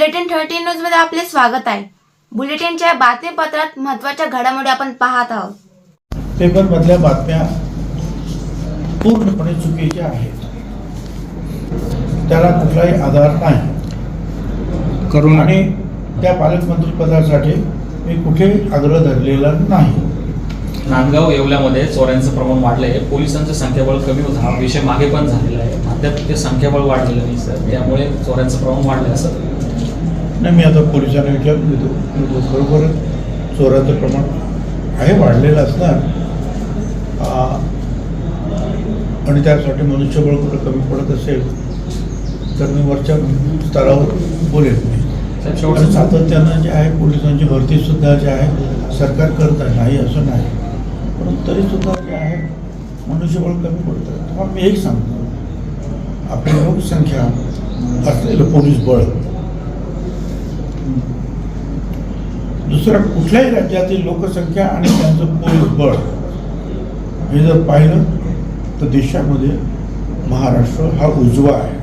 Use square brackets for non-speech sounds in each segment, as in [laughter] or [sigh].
Bulletin thirty न्यूजमध्ये आपले स्वागत आहे. बुलेटिनच्या बातमीपत्रात महत्त्वाच्या घडामोडी आपण पाहत आहोत. पेपरमधल्या बातम्या पूर्णपणे चुकीच्या आहेत. त्याला कुठलाही आधार नाही. करुणा आणि त्या पालकमंत्रीपदासाठी मी कुठे आग्रह धरलेला नाही. नांदगाव येवल्यामध्ये चोऱ्यांचं प्रमाण वाढलं आहे पोलिसांचं संख्याबळ कमी होतं हा विषय मागे पण झालेला आहे. अद्याप ते संख्याबळ वाढलेलं नाही सर. त्यामुळे चोऱ्यांचं प्रमाण वाढलं असं नाही मी आता पोलिसांना विचारून घेतो खरोखरच चोराचं प्रमाण आहे वाढलेलं असणार. आणि त्यासाठी मनुष्यबळ कुठं कमी पडत असेल तर मी वरच्या स्तरावर बोलेन. साहेब आणि सातत्यानं जे आहे पोलिसांची भरती सुद्धा जे आहे सरकार करत आहे. नाही असं नाही. परंतु तरी सुद्धा जे आहे मनुष्यबळ कमी पडतं तेव्हा मी एक सांगतो. आपली लोकसंख्या असलेलं पोलीस बळ दुसऱ्या कुठल्याही राज्यातील लोकसंख्या आणि त्यांचं पोलीस बळ हे जर पाहिलं तर देशामध्ये महाराष्ट्र हा उजवा आहे.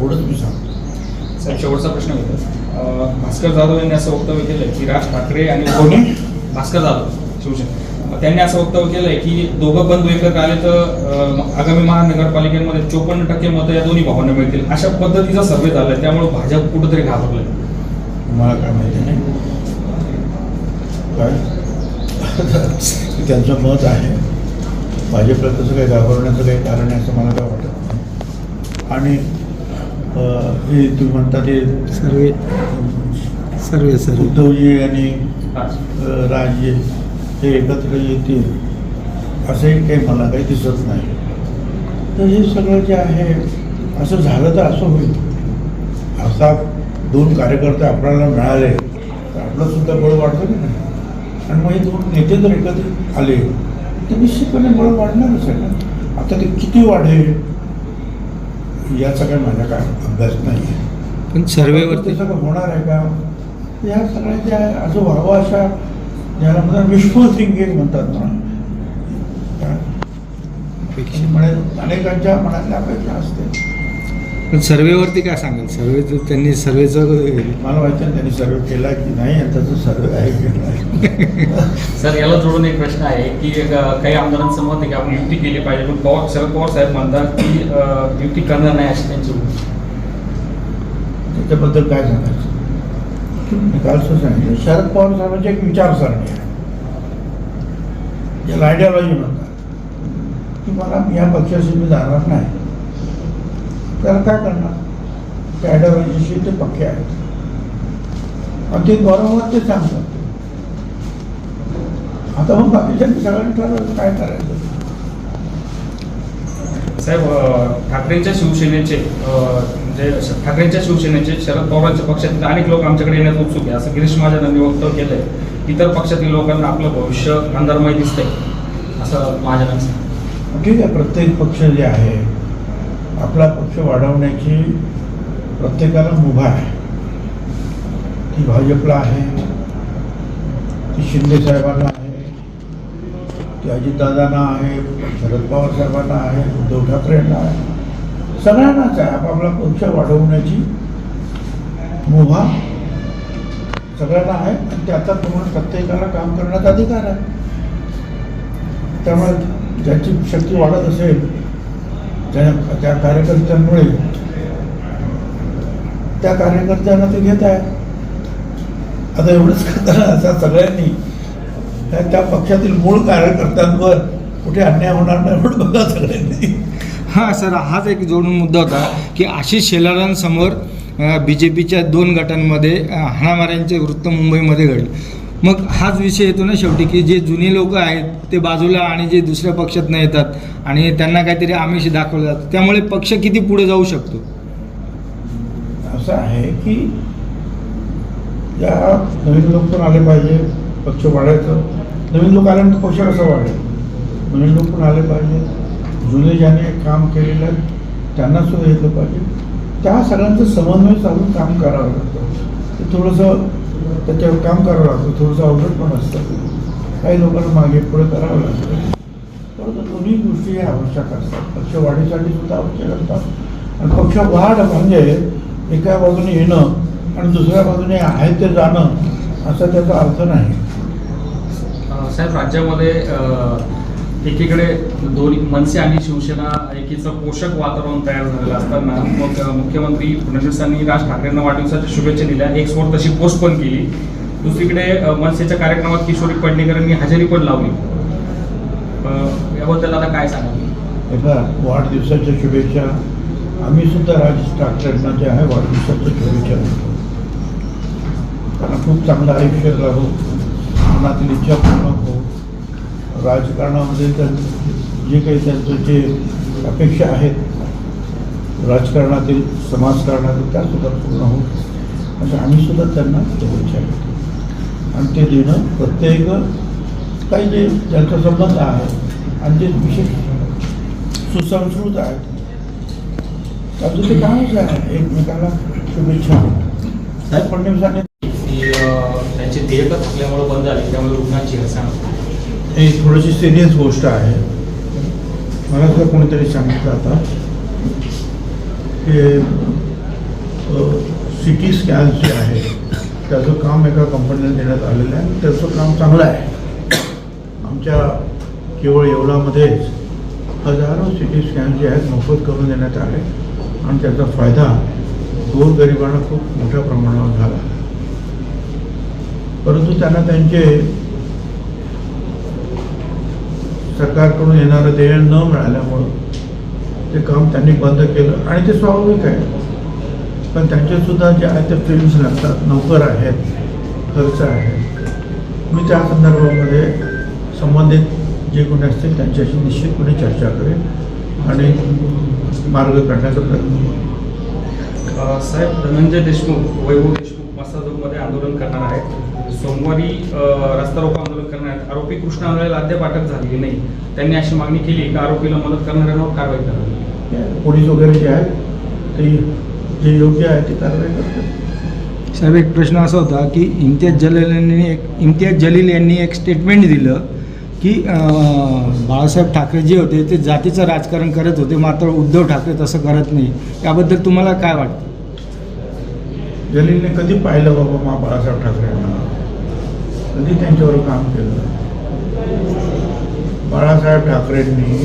एवढंच मी सांगतो. साहेब शेवटचा प्रश्न होता भास्कर जाधव यांनी असं वक्तव्य केलं की राज ठाकरे आणि कोणी? भास्कर जाधव शिवसेना. त्यांनी असं वक्तव्य केलंय की दोघं बंधू एकत्र आले तर आगामी महानगरपालिकेमध्ये चोपन्न टक्के मतं या दोन्ही भावांना मिळतील. अशा पद्धतीचा सर्वे झालाय त्यामुळे भाजप कुठेतरी घाबरलंय. मला काय माहिती नाही. काय [laughs] त्यांचं मत आहे. भाजपला तसं काही घाबरण्याचं काही कारण आहे असं मला काय वाटत नाही. आणि हे तुम्ही म्हणता ते सर्वे सर्वे सर्वे. उद्धवजी आणि राजे हे एकत्र येतील असंही काही मला काही दिसत नाही. तर हे सगळं जे आहे असं झालं तर असं होईल. असा दोन कार्यकर्ते आपल्याला मिळाले तर आपलं सुद्धा बळ वाढतं ना. आणि मग हे दोन नेते जर एकत्रित आले तर निश्चितपणे बळ वाढणारच आहे ना. आता ते किती वाढेल याचा काय माझा काय अभ्यास नाही आहे. पण सर्वेवरती सगळं होणार आहे का? या सगळ्या ज्या असं व्हावं अशा ज्याला म्हणतात विष्णू थिंकिंग म्हणतात ना. म्हणे अनेकांच्या मनातल्या अपेक्षा असते. पण सर्वेवरती काय सांगाल? सर्वे त्यांनी सर्वेचं मला माहिती नाही त्यांनी सर्वे केला की नाही आणि त्याचा सर्वे आहे की नाही? सर याला जोडून एक प्रश्न आहे की काही आमदारांचं मत आहे की आपण युती केली पाहिजे. पण पवार शरद पवार साहेब म्हणतात की युती करणार नाही अशी त्यांची. त्याच्याबद्दल काय सांगायचं? मी काल सुद्धा सांगितलं शरद पवार साहेबांची एक विचारसरणी आहे. ज्याला आयडियॉलॉजी म्हणतात. की मला या पक्षाशी मी जाणार नाही. त्याला काय करणार? त्या आयडियॉलॉजीशी ते पक्के आहेत आणि ते ते सांगतात. आता मग बाकीच्या सगळ्यांनी ठरवलं काय करायचं? साहेब ठाकरेंच्या शिवसेनेचे म्हणजे ठाकरेंच्या शिवसेनेचे शरद पवारांच्या पक्षातील अनेक लोक आमच्याकडे येण्यास उत्सुक आहे. असं गिरीश महाजन यांनी वक्तव्य केलंय. इतर पक्षातील लोकांना आपलं भविष्य अंधारमय दिसतंय. असं महाजनांचं ठीक आहे प्रत्येक पक्ष जे आहे आपला पक्ष वाढवण्याची प्रत्येकाला मुभा आहे. ती भाजपला आहे ती शिंदे साहेबांना आहे ती अजितदादांना आहे शरद पवार साहेबांना आहे उद्धव ठाकरेंना आहे. सगळ्यांनाच आहे. आपापला पक्ष वाढवण्याची मुभा सगळ्यांना आहे आणि त्याचा प्रमाण प्रत्येकाला काम करण्याचा अधिकार आहे. त्यामुळे ज्याची शक्ती वाढत असेल त्या त्या कार्यकर्त्यांमुळे. त्या कार्यकर्त्यांना ते घेत आहे आता एवढंच करताना आता सगळ्यांनी त्या- त्या पक्षातील मूळ कार्यकर्त्यांवर कुठे अन्याय होणार नाही म्हणून बघा सगळ्यांनी. हां सर हाच एक जोडून मुद्दा होता की आशिष शेलारांसमोर बी जे पीच्या दोन गटांमध्ये हाणामाऱ्यांचे वृत्त मुंबईमध्ये घडले. मग हाच विषय येतो ना शेवटी की जे जुने लोक आहेत ते बाजूला आणि जे दुसऱ्या पक्षातनं येतात आणि त्यांना काहीतरी आमिष दाखवलं जातं. त्यामुळे पक्ष किती पुढे जाऊ शकतो? असं आहे की या नवीन लोक पण आले पाहिजे पक्ष वाढायचं. नवीन लोक आल्यानंतर पक्ष कसं वाढेल? नवीन लोक पण आले पाहिजे. जुने ज्याने काम केलेलं आहे त्यांना सुद्धा येतं पाहिजे. त्या सगळ्यांचं समन्वय चालून काम करावं लागतं. ते थोडंसं त्याच्यावर काम करावं लागतं. थोडंसं अवघड पण असतं. काही लोकांना मागे पुढे करावं लागतं. परंतु दोन्ही गोष्टी ह्या आवश्यक असतात. पक्ष वाढीसाठी सुद्धा आवश्यक असतात. आणि पक्ष वाढ म्हणजे एका बाजूने येणं आणि दुसऱ्या बाजूने आहे ते जाणं असा त्याचा अर्थ नाही. साहेब राज्यामध्ये एकीकडे दोन्ही मनसे आणि शिवसेना एकीचं पोषक वातावरण तयार झालेलं असताना मग मुख्यमंत्री फडणवीसांनी राज ठाकरेंना वाढदिवसाच्या शुभेच्छा दिल्या. एक स्फोट तशी पोस्ट पण केली. दुसरीकडे मनसेच्या कार्यक्रमात किशोरी पडणेकरांनी हजेरी पण लावली. याबद्दल आता काय सांगा एका वाढदिवसाच्या शुभेच्छा. आम्ही सुद्धा राज ठाकरेंना जे आहे वाढदिवसाच्या शुभेच्छा त्यांना खूप चांगलं आयुष्य राहू. मनातील इच्छा पूर्ण होऊ. राजकारणामध्ये त्यां जे काही त्यांचं जे अपेक्षा आहेत राजकारणातील समाजकारणातील त्यासुद्धा पूर्ण होऊन असं आम्ही सुद्धा त्यांना शुभेच्छा देतो. आणि ते देणं प्रत्येक काही जे ज्यांचा संबंध आहे आणि जे विशेष सुसंस्कृत आहेत त्याचं ते कामच आहे. एकमेकाला शुभेच्छा. साहेब फडणवीसांनी की त्यांची देयकं थकल्यामुळे बंद झाले त्यामुळे रुग्णांची हेळसांड हे थोडीशी सिरियस गोष्ट आहे. मला सुद्धा कोणीतरी सांगितलं आता की सिटी स्कॅन जे आहे त्याचं काम एका कंपनीला देण्यात आलेलं आहे. आणि त्याचं काम चांगलं आहे. आमच्या केवळ येवलामध्येच हजारो सिटी स्कॅन जे आहेत मोफत करून देण्यात आले. आणि त्याचा फायदा गोरगरिबांना खूप मोठ्या प्रमाणावर झाला. परंतु त्यांना त्यांचे सरकारकडून येणारं देय न मिळाल्यामुळं ते काम त्यांनी बंद केलं आणि ते स्वाभाविक आहे. पण त्यांचेसुद्धा जे आहेत ते फिल्म्स लागतात नोकर आहेत खर्च आहे मी त्या संदर्भामध्ये संबंधित जे कोणी असतील त्यांच्याशी निश्चितपणे चर्चा करेन आणि मार्ग काढण्याचा प्रयत्न करेन. साहेब धनंजय देशमुख वैभव देशमुख मसाजोगमध्ये आंदोलन करणार आहेत. सोमवारी रस्ता रोको आंदोलन करणार आहेत आरोपी कृष्ण आंधळेला अद्याप अटक झालेली नाही. त्यांनी अशी मागणी केली की आरोपीला मदत करणाऱ्यांवर कारवाई करावी. पोलीस वगैरे जे आहेत ते जे योग्य आहे ते कारवाई करतात. साहेब एक प्रश्न असा होता की इम्तियाज जलील यांनी एक इम्तियाज जलील यांनी एक स्टेटमेंट दिलं की बाळासाहेब ठाकरे जे होते ते जातीचं राजकारण करत होते मात्र उद्धव ठाकरे तसं करत नाही. याबद्दल तुम्हाला काय वाटतं? जलीलने कधी पाहिलं बाबा मा बाळासाहेब ठाकरेंना कधी त्यांच्यावर काम केलं? बाळासाहेब ठाकरेंनी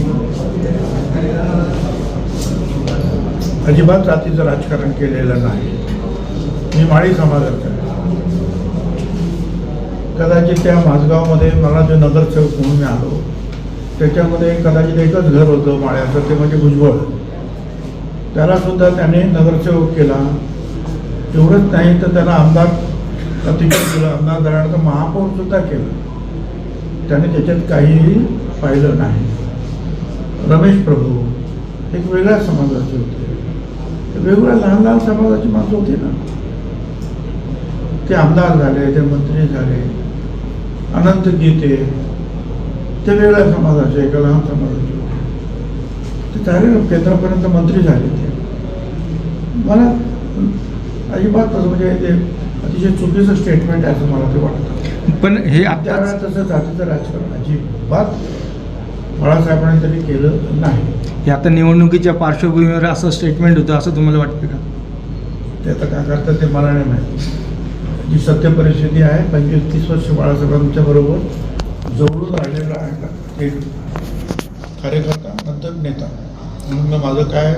अजिबात जातीचं राजकारण केलेलं नाही. मी माळी समाजाचा कदाचित त्या माझगावमध्ये मला जो नगरसेवक म्हणून मी आलो त्याच्यामध्ये कदाचित एकच घर होतं माळ्याचं ते म्हणजे भुजबळ. त्यालासुद्धा त्याने नगरसेवक केला. एवढंच नाही तर त्याला आमदार अतिशय तुला आमदार महापौर सुद्धा केलं. त्याने त्याच्यात काहीही पाहिलं नाही. रमेश प्रभू एक वेगळ्या समाजाचे होते. ते वेगवेगळ्या लहान लहान समाजाची माणसं होती ना. ते आमदार झाले ते मंत्री झाले अनंत गीते ते वेगळ्या समाजाचे एका लहान समाजाचे होते. ते झाले ना केंद्रापर्यंत मंत्री झाले ते. मला अजिबात म्हणजे ते अतिशय चुकीचं स्टेटमेंट आहे असं मला ते वाटतं. पण हे आता त्यावेळेला तसं जातीचं राजकारण अजिबात बाळासाहेबांनी तरी केलं नाही. हे आता निवडणुकीच्या पार्श्वभूमीवर असं स्टेटमेंट होतं असं तुम्हाला वाटतं का? ते आता काय करतात ते मला नाही माहिती. जी सत्य परिस्थिती आहे पंचवीस तीस वर्ष बाळासाहेबांच्या बरोबर जवळून राहिलेला आहे का? एक कार्यकर्ता नंतर नेता. म्हणून माझं काय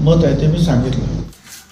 मत आहे ते मी सांगितलं.